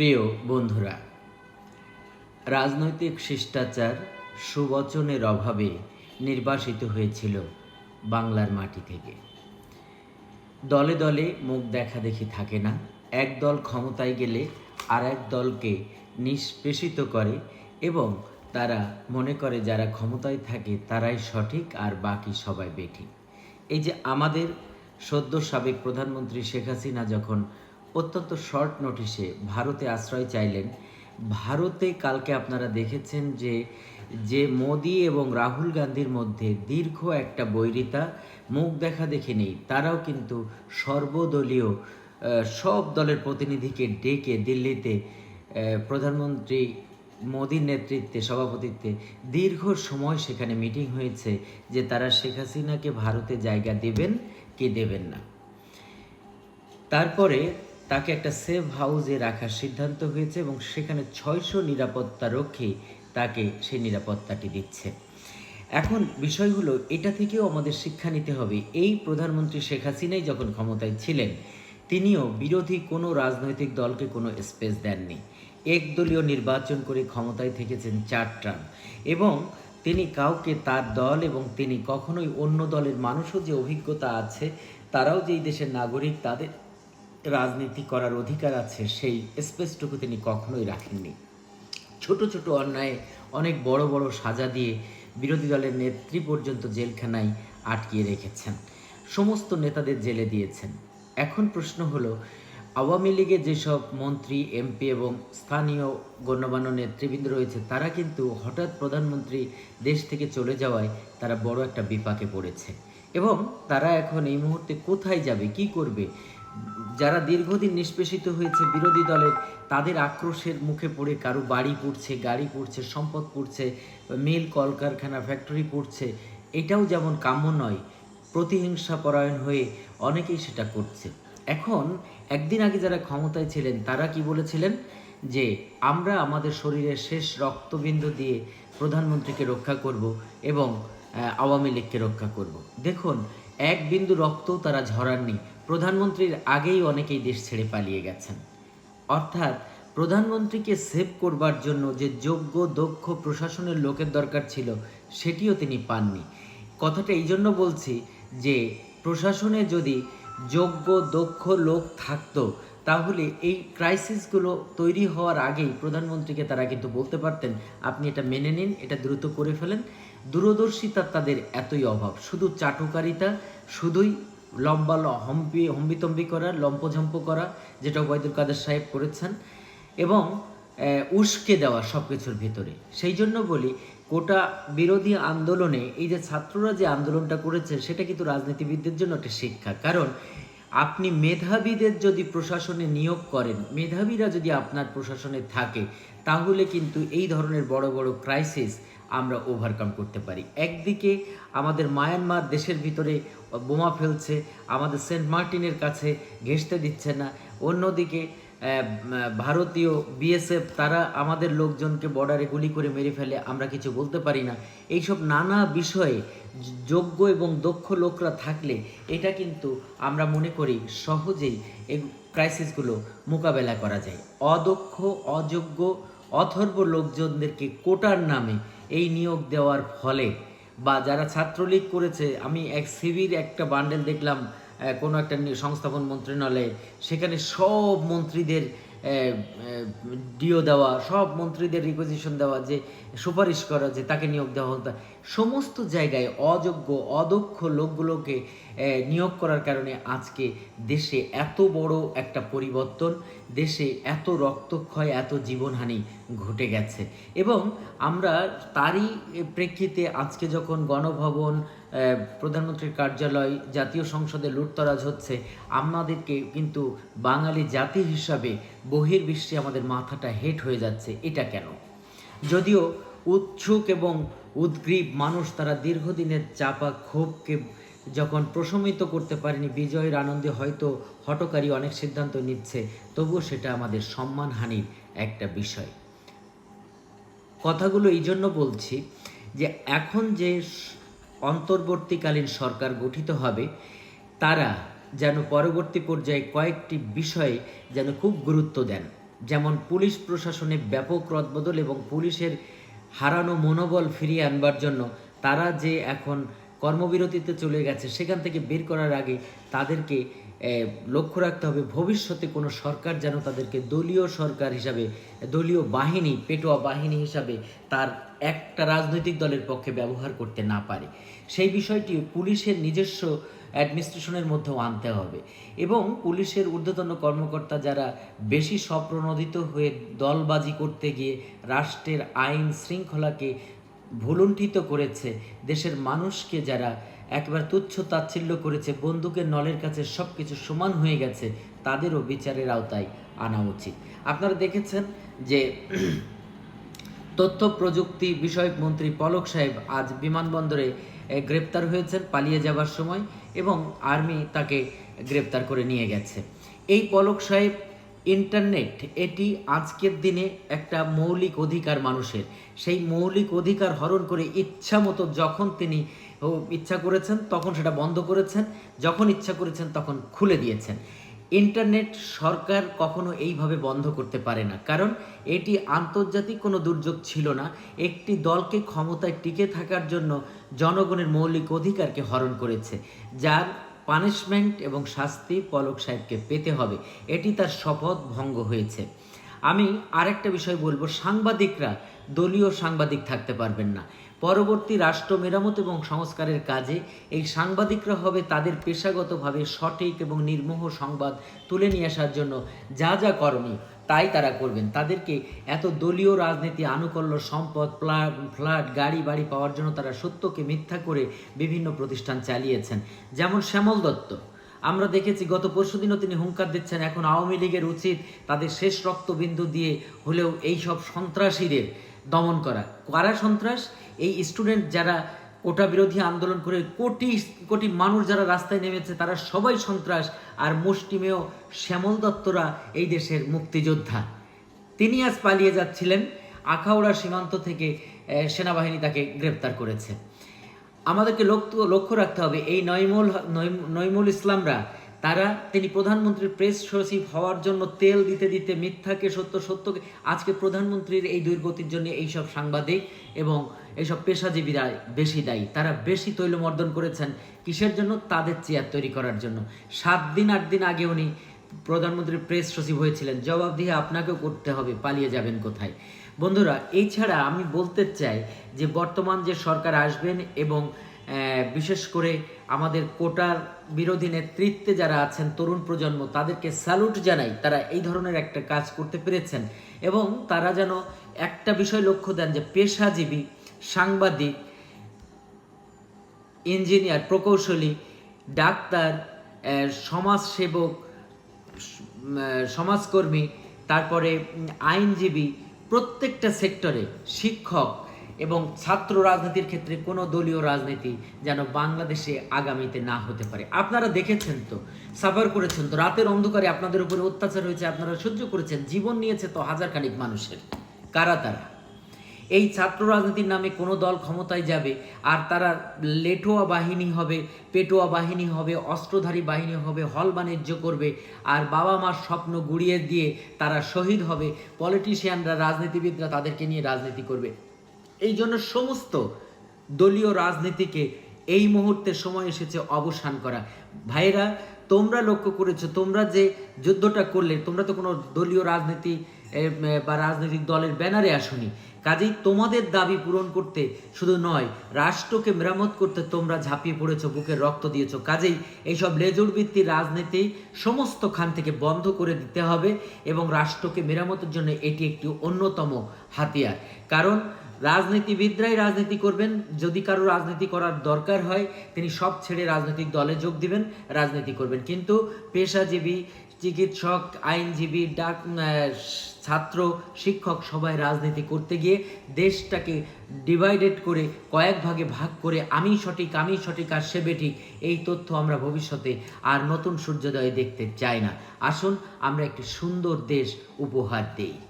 প্রিয় বন্ধুরা, রাজনৈতিক শিষ্টাচার সুবচনের অভাবে নির্বাসিত হয়েছিল বাংলার মাটি থেকে। দলে দলে মুখ দেখা দেখি থাকে না এক দল ক্ষমতায় গেলে আর এক দলকে নিষ্পেষিত করে এবং তারা মনে করে যারা ক্ষমতায় থাকে তারাই সঠিক আর বাকি সবাই বেঠিক এই যে আমাদের সদ্য সাবেক প্রধানমন্ত্রী শেখ হাসিনা যখন অত্যন্ত শর্ট নোটিশে ভারতে আশ্রয় চাইলেন। ভারতে কালকে আপনারা দেখেছেন যে যে মোদি এবং রাহুল গান্ধীর মধ্যে দীর্ঘ একটা বৈরিতা, মুখ দেখা দেখে নেই। তারাও কিন্তু সর্বদলীয় সব দলের প্রতিনিধিকে ডেকে দিল্লিতে প্রধানমন্ত্রী মোদির নেতৃত্বে, সভাপতিত্বে দীর্ঘ সময় সেখানে মিটিং হয়েছে যে তারা শেখ হাসিনাকে ভারতে জায়গা দেবেন কি দেবেন না। তারপরে তাকে একটা সেফ হাউসে রাখার সিদ্ধান্ত হয়েছে এবং সেখানে ছয়শো নিরাপত্তা রক্ষী তাকে সেই নিরাপত্তাটি দিচ্ছে। এখন বিষয় হলো, এটা থেকেও আমাদের শিক্ষা নিতে হবে। এই প্রধানমন্ত্রী শেখ হাসিনাই যখন ক্ষমতায় ছিলেন, তিনিও বিরোধী কোনো রাজনৈতিক দলকে কোনো স্পেস দেননি। একদলীয় নির্বাচন করে ক্ষমতায় থেকেছেন চার ট্রাম এবং তিনি কাউকে তার দল এবং তিনি কখনোই অন্য দলের মানুষও যে অভিজ্ঞতা আছে, তারাও যেই দেশের নাগরিক, তাদের রাজনীতি করার অধিকার আছে, সেই স্পেসটুকু তিনি কখনোই রাখেননি। ছোট ছোট অন্যায়, অনেক বড় বড় সাজা দিয়ে বিরোধী দলের নেত্রী পর্যন্ত জেলখানায় আটকিয়ে রেখেছেন। সমস্ত নেতাদের জেলে দিয়েছেন। এখন প্রশ্ন হলো, আওয়ামী লীগের যেসব মন্ত্রী, এমপি এবং স্থানীয় গণ্যমান্য নেতৃবৃন্দ রয়েছে, তারা কিন্তু হঠাৎ প্রধানমন্ত্রী দেশ থেকে চলে যাওয়ায় তারা বড় একটা বিপাকে পড়েছে। এবং তারা এখন এই মুহূর্তে কোথায় যাবে, কি করবে যারা দীর্ঘদিন নিষ্পেষিত হয়েছে বিরোধী দলের, তাদের আক্রোশের মুখে পড়ে কারও বাড়ি পড়ছে, গাড়ি পড়ছে, সম্পদ পড়ছে, মিল, কলকারখানা ফ্যাক্টরি পড়ছে, এটাও যেমন কাম্য নয় প্রতিহিংসা পরায়ণ হয়ে অনেকেই সেটা করছে। এখন একদিন আগে যারা ক্ষমতায় ছিলেন, তারা কি বলেছিলেন? যে আমরা আমাদের শরীরের শেষ রক্তবিন্দু দিয়ে প্রধানমন্ত্রীকে রক্ষা করব এবং আওয়ামী লীগকে রক্ষা করব। দেখুন, এক বিন্দু রক্তও তারা ঝরাননি। প্রধানমন্ত্রীর আগেই অনেকেই দেশ ছেড়ে পালিয়ে গেছেন। অর্থাৎ প্রধানমন্ত্রীকে সেভ করবার জন্য যে যোগ্য, দক্ষ, প্রশাসনের লোকের দরকার ছিল, সেটিও তিনি পাননি। কথাটা এই জন্য বলছি যে, প্রশাসনে যদি যোগ্য, দক্ষ লোক থাকতো, তাহলে এই ক্রাইসিসগুলো তৈরি হওয়ার আগেই প্রধানমন্ত্রীকে তারা কিন্তু বলতে পারতেন, আপনি এটা মেনে নিন, এটা দ্রুত করে ফেলেন। দূরদর্শিতার তাদের এতই অভাব, শুধু চাটুকারিতা, শুধুই লম্বা হম্পি হম্বিতম্বি করা, লম্পঝম্প করা, যেটা ওবায়দুল কাদের সাহেব করেছেন। এবং উস্কে দেওয়া সব কিছুর ভিতরে। সেই জন্য বলি, কোটা বিরোধী আন্দোলনে এই যে ছাত্ররা যে আন্দোলনটা করেছে, সেটা কিন্তু রাজনীতিবিদদের জন্য একটা শিক্ষা। কারণ, আপনি মেধাবীদের যদি প্রশাসনে নিয়োগ করেন, মেধাবীরা যদি আপনার প্রশাসনে থাকে, তাহলে কিন্তু এই ধরনের বড় বড় ক্রাইসিস আমরা ওভারকাম করতে পারি। একদিকে আমাদের মায়ানমার দেশের ভিতরে বোমা ফেলছে, আমাদের সেন্ট মার্টিনের কাছে ঘেঁষতে দিচ্ছে না, অন্যদিকে ভারতীয় বিএসএফ তারা আমাদের লোকজনকে বর্ডারে গুলি করে মেরে ফেলে, আমরা কিছু বলতে পারি না। এইসব নানা বিষয়ে যোগ্য এবং দক্ষ লোকরা থাকলে এটা কিন্তু আমরা মনে করি সহজেই এই ক্রাইসিসগুলো মোকাবেলা করা যায়। অদক্ষ, অযোগ্য অথর্ব লোকজনদেরকে কোটার নামে এই নিয়োগ দেওয়ার ফলে বা যারা ছাত্রলীগ করেছে, আমি এক সিভির একটা বান্ডেল দেখলাম কোনো একটা সংস্থাপন মন্ত্রণালয়ে, সেখানে সব মন্ত্রীদের ডিও দেওয়া, সব মন্ত্রীদের রিকোজিশন দেওয়া, যে সুপারিশ করা, যে তাকে নিয়োগ দেওয়া হতো সমস্ত জায়গায় অযোগ্য, অদক্ষ লোকগুলোকে নিয়োগ করার কারণে আজকে দেশে এত বড় একটা পরিবর্তন, দেশে এত রক্তক্ষয়, এত জীবনহানি ঘটে গেছে। এবং আমরা তারই প্রেক্ষিতে আজকে যখন গণভবন প্রধানমন্ত্রীর কার্যালয়, জাতীয় সংসদে লুটতরাজ হচ্ছে। আমাদেরকে কিন্তু বাঙালি জাতি হিসাবে বহির্বিশ্বে আমাদের মাথাটা হেট হয়ে যাচ্ছে। এটা কেন? যদিও উৎসুক এবং উদ্গ্রীব মানুষ তারা দীর্ঘদিনের চাপা ক্ষোভকে যখন প্রশমিত করতে পারেনি, বিজয়ের আনন্দে হয়তো হটকারী অনেক সিদ্ধান্ত নিচ্ছে, তবুও সেটা আমাদের সম্মানহানির একটা বিষয়। কথাগুলো এই জন্য বলছি যে এখন যে অন্তর্বর্তীকালীন সরকার গঠিত হবে, তারা যেন পরবর্তী পর্যায়ে কয়েকটি বিষয়ে যেন খুব গুরুত্ব দেন। যেমন পুলিশ প্রশাসনে ব্যাপক রদবদল এবং পুলিশের হারানো মনোবল ফিরিয়ে আনবার জন্য তারা যে এখন কর্মবিরতিতে চলে গেছে, সেখান থেকে বের করার আগে তাদেরকে লক্ষ্য রাখতে হবে, ভবিষ্যতে কোনো সরকার যেন তাদেরকে দলীয় সরকার হিসাবে, দলীয় বাহিনী, পেটোয়া বাহিনী হিসাবে তার একটা রাজনৈতিক দলের পক্ষে ব্যবহার করতে না পারে। সেই বিষয়টি পুলিশের নিজস্ব অ্যাডমিনিস্ট্রেশনের মধ্যেও আনতে হবে এবং পুলিশের ঊর্ধ্বতন কর্মকর্তা যারা বেশি স্বপ্রণোদিত হয়ে দলবাজি করতে গিয়ে রাষ্ট্রের আইন শৃঙ্খলাকে ভুলুণ্ঠিত করেছে, দেশের মানুষকে যারা একবার তুচ্ছ তাচ্ছিল্য করেছে, বন্দুকের নলের কাছে সব কিছু সমান হয়ে গেছে, তাদেরও বিচারের আওতায় আনা উচিত। আপনারা দেখেছেন যে তথ্য প্রযুক্তি বিষয়ক মন্ত্রী পলক সাহেব আজ বিমানবন্দরে গ্রেপ্তার হয়েছেন পালিয়ে যাবার সময় এবং আর্মি তাকে গ্রেপ্তার করে নিয়ে গেছে। এই পলক সাহেব ইন্টারনেট, এটি আজকের দিনে একটা মৌলিক অধিকার মানুষের। সেই মৌলিক অধিকার হরণ করে ইচ্ছা মতো যখন তিনি ইচ্ছা করেছেন, তখন সেটা বন্ধ করেছেন, যখন ইচ্ছা করেছেন, তখন খুলে দিয়েছেন। ইন্টারনেট সরকার কখনো এইভাবে বন্ধ করতে পারে না। কারণ এটি আন্তর্জাতিক কোনো দুর্যোগ ছিল না। একটি দলকে ক্ষমতায় টিকে থাকার জন্য জনগণের মৌলিক অধিকারকে হরণ করেছে, যার পানিশমেন্ট এবং শাস্তি পলক সাহেবকে পেতে হবে। এটি তার শপথ ভঙ্গ হয়েছে। আমি আরেকটা বিষয় বলব, সাংবাদিকরা, দলীয় সাংবাদিক থাকতে পারবেন না। পরবর্তী রাষ্ট্র মেরামত এবং সংস্কারের কাজে এই সাংবাদিকরা হবে তাদের পেশাগতভাবে সঠিক এবং নির্মোহ সংবাদ তুলে নিয়ে আসার জন্য যা যা করণীয় তাই তারা করবেন। তাদেরকে এত দলীয় রাজনীতি, আনুকল্য সম্পদ ফ্ল্যাট, গাড়ি, বাড়ি পাওয়ার জন্য তারা সত্যকে মিথ্যা করে বিভিন্ন প্রতিষ্ঠান চালিয়েছেন। যেমন শ্যামল দত্ত। আমরা দেখেছি গত পরশুদিনও তিনি হুঙ্কার দিচ্ছেন, এখন আওয়ামী লীগের উচিত তাদের শেষ রক্তবিন্দু দিয়ে হলেও এই সব সন্ত্রাসীদের দমন করা। কারা সন্ত্রাস, এই স্টুডেন্ট যারা কোটা বিরোধী আন্দোলন করে কোটি কোটি মানুষ যারা রাস্তায় নেমেছে, তারা সবাই সন্ত্রাস আর মুষ্টিমেয় শ্যামল দত্তরা এই দেশের মুক্তিযোদ্ধা। তিনি আজ পালিয়ে যাচ্ছিলেন, আখাউড়া সীমান্ত থেকে সেনাবাহিনী তাকে গ্রেপ্তার করেছে। আমাদেরকে লক্ষ্য লক্ষ্য রাখতে হবে, এই নইমুল নইম- নইমুল ইসলামরা তারা, তিনি প্রধানমন্ত্রীর প্রেস সচিব হওয়ার জন্য তেল দিতে দিতে মিথ্যাকে, সত্য সত্যকে, আজকে প্রধানমন্ত্রীর এই দুর্গতির জন্য এইসব সাংবাদিক এবং এইসব পেশাজীবীরা বেশি দায়ী। তারা বেশি তৈলমর্দন করেছেন কিসের জন্য? তাদের চেয়ার তৈরি করার জন্য। সাত দিন, আট দিন আগে উনি প্রধানমন্ত্রীর প্রেস সচিব হয়েছিলেন। জবাব দিয়ে আপনাকেও করতে হবে, পালিয়ে যাবেন কোথায়? বন্ধুরা, এছাড়া আমি বলতে চাই যে বর্তমান যে সরকার আসবেন এবং বিশেষ করে আমাদের কোটার বিরোধী নেতৃত্বে যারা আছেন তরুণ প্রজন্ম, তাদেরকে স্যালুট জানাই তারা এই ধরনের একটা কাজ করতে পেরেছেন। এবং তারা যেন একটা বিষয় লক্ষ্য দেন যে পেশাজীবী, সাংবাদিক, ইঞ্জিনিয়ার, প্রকৌশলী, ডাক্তার সমাজসেবক সমাজকর্মী, তারপরে আইনজীবী প্রত্যেকটা সেক্টরে শিক্ষক এবং ছাত্র রাজনীতির ক্ষেত্রে কোনো দলীয় রাজনীতি যেন বাংলাদেশে আগামীতে না হতে পারে। আপনারা দেখেছেন তো সাফার করেছেন তো, রাতের অন্ধকারে আপনাদের উপরে অত্যাচার হয়েছে, আপনারা সহ্য করেছেন, জীবন নিয়েছে তো হাজার খানিক মানুষের। কারা তারা? এই ছাত্র রাজনীতির নামে কোনো দল ক্ষমতায় যাবে আর তারা লেটোয়া বাহিনী হবে, পেটোয়া বাহিনী হবে, অস্ত্রধারী বাহিনী হবে, হল বাণিজ্য করবে আর বাবা মার স্বপ্ন গুড়িয়ে দিয়ে তারা শহীদ হবে। পলিটিশিয়ানরা, রাজনীতিবিদরা তাদেরকে নিয়ে রাজনীতি করবে। এই জন্য সমস্ত দলীয় রাজনীতিকে এই মুহূর্তে সময় এসেছে অবসান করা। ভাইরা তোমরা লক্ষ্য করেছ, তোমরা যে যুদ্ধটা করলে, তোমরা তো কোনো দলীয় রাজনীতি বা রাজনৈতিক দলের ব্যানারে আসনি। কাজেই তোমাদের দাবি পূরণ করতে শুধু নয়, রাষ্ট্রকে মেরামত করতে তোমরা ঝাঁপিয়ে পড়েছো বুকের রক্ত দিয়েছ। কাজেই এইসব লেজুর ভিত্তিক রাজনীতি সমস্ত খান থেকে বন্ধ করে দিতে হবে এবং রাষ্ট্রকে মেরামতের জন্য এটি একটি অন্যতম হাতিয়ার। কারণ রাজনীতিবিদরাই রাজনীতি করবেন। যদি কারও রাজনীতি করার দরকার হয়, তিনি সব ছেড়ে রাজনৈতিক দলে যোগ দিবেন, রাজনীতি করবেন। কিন্তু পেশাজীবী, চিকিৎসক, আইনজীবী, ডাক ছাত্র, শিক্ষক সবাই রাজনীতি করতে গিয়ে দেশটাকে ডিভাইডেড করে কয়েক ভাগে ভাগ করে আমি সঠিক আমি সঠিক আর সে বেঠিক, এই তথ্য আমরা ভবিষ্যতে আর নতুন সূর্যোদয় দেখতে চাই না। আসুন, আমরা একটি সুন্দর দেশ উপহার দেই।